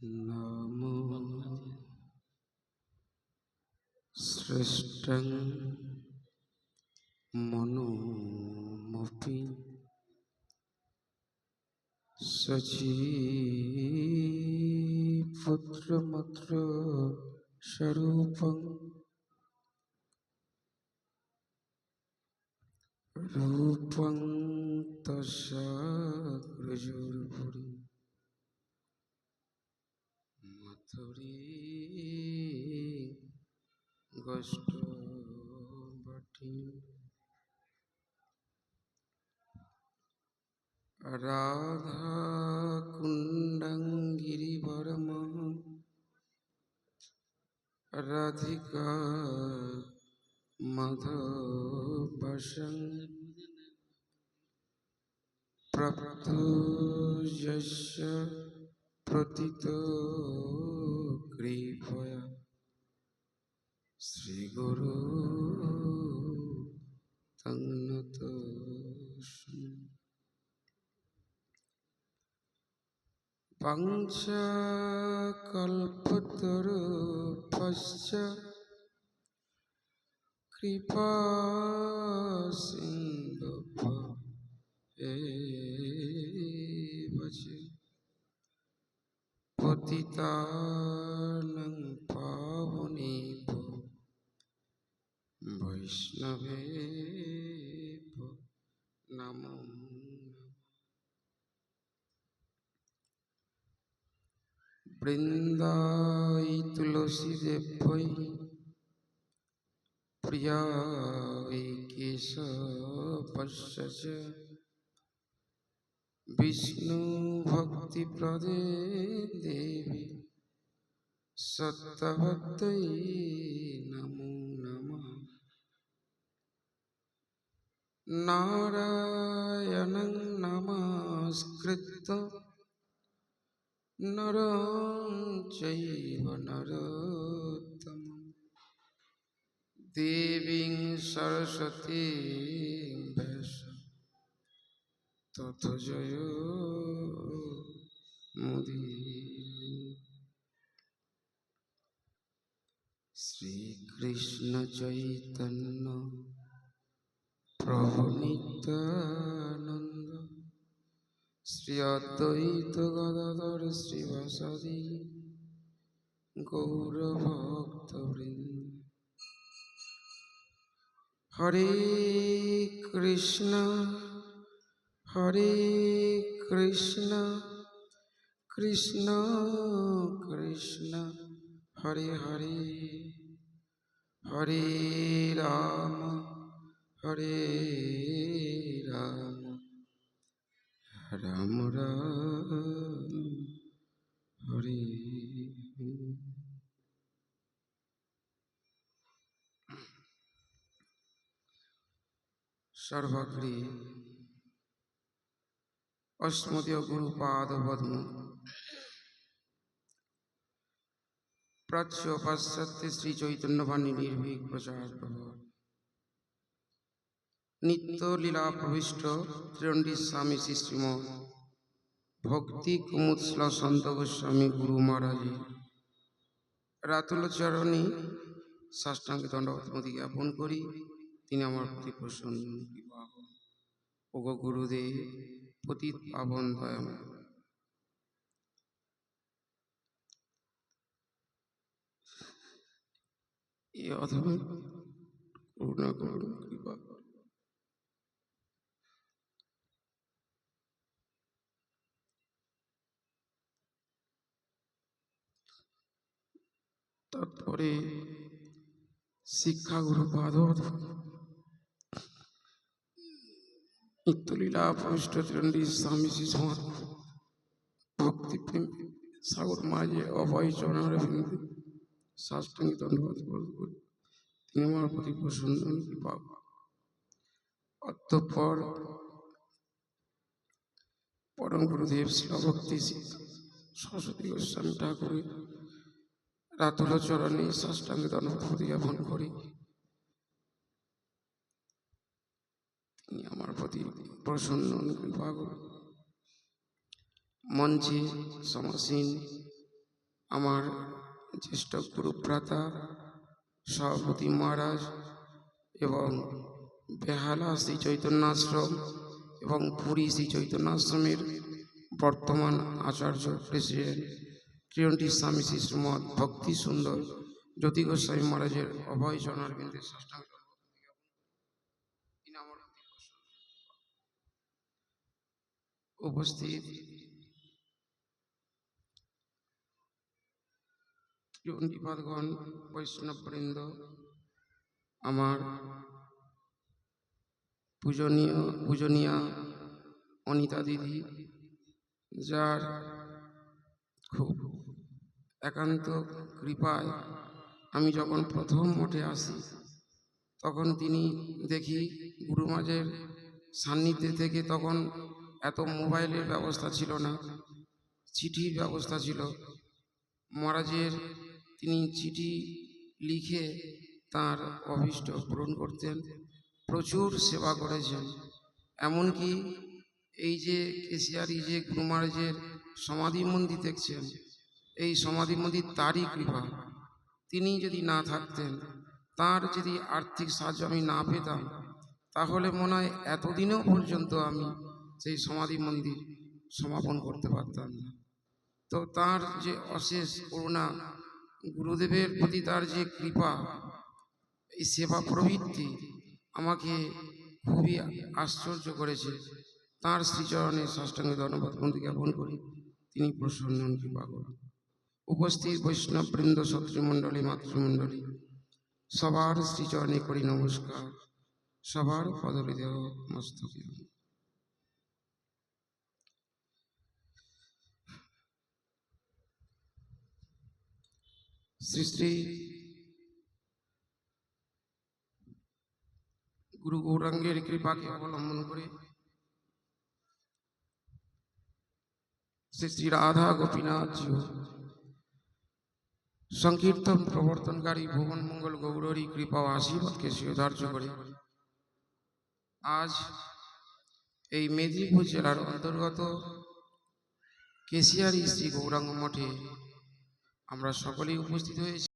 নমো সৃষ্টং মনোমপি সচীপুত্রমত্র স্বরূপং রূপং তস্যাগ্রজোর্ভুরি মথুরি গোষ্ঠবটি রাধা কুণ্ডং গিরিবরমহ রাধিকা মাধবসং। প্রাপ্তো প্রতীতো কৃপয়া শ্রীগুরু তন্নত পঞ্চকল্পতরুপশ্চ কৃপা সিন্ধুভ এবচ পতিতানং পাবনেভ্যো বৈষ্ণবেভ্যো নমো নমঃ। বৃন্দাই তুলসী দেবৈ প্রিয়াই কেশবস্য চ বিষ্ণু ভক্তি প্রদে দেবী। সত্যবত্তৈ নমো নমঃ। নারায়ণং নমস্কৃত্য। নরং চৈব নরোত্তমं। দেবীং সরস্বতীং তথ জয় মুদি। শ্রীকৃষ্ণ চৈতন্য প্রভু নিত্যানন্দ। শ্রী অদ্বৈত গদাধর শ্রীবাসাদি গৌরভক্তবৃন্দ হরে কৃষ্ণ। হরে কৃষ্ণ কৃষ্ণ কৃষ্ণ হরে হরে হরে রাম হরে রাম রাম রাম হরে সর্বগ্রী অস্মদীয় গুরুপাদ পদ্ম প্রাচ্য পাশ্চাত্য শ্রী চৈতন্যবাণী নির্ভীক প্রচার নিত্য লীলা প্রবিষ্ট ত্রিদণ্ডী স্বামী শ্রী শ্রীম ভক্তি কুমুৎসলা সন্ত গোস্বামী গুরু মহারাজে রাতুল চরণী সাষ্টাঙ্গ দণ্ডবতমতি জ্ঞাপন করি। তিনি আমার প্রতি প্রসন্ন ওগ গুরুদেব পতিত পাবন দয়াময় এই অধম করুণা করুন কৃপা। তারপরে শিক্ষাগুরু পাদব নিত্যলীলা পবিষ্ট ত্রণ্ডী স্বামী শ্রী সমাজ সাগর মাঝে অভয় চরণের বিন্দু সাষ্টাঙ্গী প্রদান করি তিনি আমার প্রতি প্রসন্ন কৃপা। অতঃপর পরম গুরুদেব সরস্বতী গোস্বামী ঠাকুরের রাতুল চরণে সাষ্টাঙ্গ ধন্যবাদ জ্ঞাপন করি। তিনি আমার প্রতি প্রসন্ন কৃপা করুন মঞ্চে সমাসীন আমার জ্যেষ্ঠ গুরুপ্রাতা সভাপতি মহারাজ এবং বেহালা শ্রী চৈতন্যাশ্রম এবং পুরী শ্রী চৈতন্যাশ্রমের বর্তমান আচার্য প্রেসিডেন্ট ট্রিয়ন্টি স্বামী শ্রী শ্রীমৎ ভক্তি সুন্দর জ্যোতি গোস্বামী মহারাজের অভয় চরণার বিন্দু সাষ্টাঙ্গ তিনি আমার অতি প্রসন্ন। উপস্থিত। চণ্ডীপাদগণ বৈষ্ণববৃন্দ, আমার পূজনীয়, পূজনীয়া অনিতা দিদি, যার খুব একান্ত কৃপায় আমি যখন প্রথম মঠে আসি, তখন তিনি দেখি গুরুমাজের সান্নিধ্যে থেকে তখন এত মোবাইলের ব্যবস্থা ছিল না, চিঠির ব্যবস্থা ছিল। মহারাজের তিনি চিঠি লিখে তার অভিষ্ট পূরণ করতেন, প্রচুর সেবা করেছেন। এমনকি এই যে কেশিয়ারি, যে গুরু মহারাজের সমাধি মন্দির দেখছেন, এই সমাধি মন্দির তারই কৃপা। তিনি যদি না থাকতেন, তার যদি আর্থিক সাহায্য আমি না পেতাম, তাহলে মনে হয় এতদিনেও পর্যন্ত আমি সেই সমাধি মন্দির সমাপন করতে পারতাম না। তো তার যে অশেষ করুণা, গুরুদেবের প্রতি তার যে কৃপা, এই সেবা প্রবৃত্তি আমাকে খুবই আশ্চর্য করেছে। তার শ্রীচরণে ষষ্ঠাঙ্গে ধন্যবাদ জ্ঞাপন করি। তিনি প্রসন্ন কৃপা করুন। উপস্থিত বৈষ্ণব বৃন্দ শত্রুমণ্ডলী, মাতৃমণ্ডলী, সবার শ্রীচরণে করি নমস্কার। সবার পদবিদেহ মস্তকে। শ্রী শ্রী গুরু গৌরাঙ্গের কৃপাকে অবলম্বন করে শ্রী শ্রী রাধা গোপীনাথ সংকীর্তন প্রবর্তনকারী ভুবন মঙ্গল গৌরী কৃপা ও আশীর্বাদকে স্বীকার্য করে। আজ এই মেদিনীপুর জেলার অন্তর্গত কেশিয়ারি শ্রী গৌরাঙ্গ মঠে আমরা সকলেই উপস্থিত হয়েছি।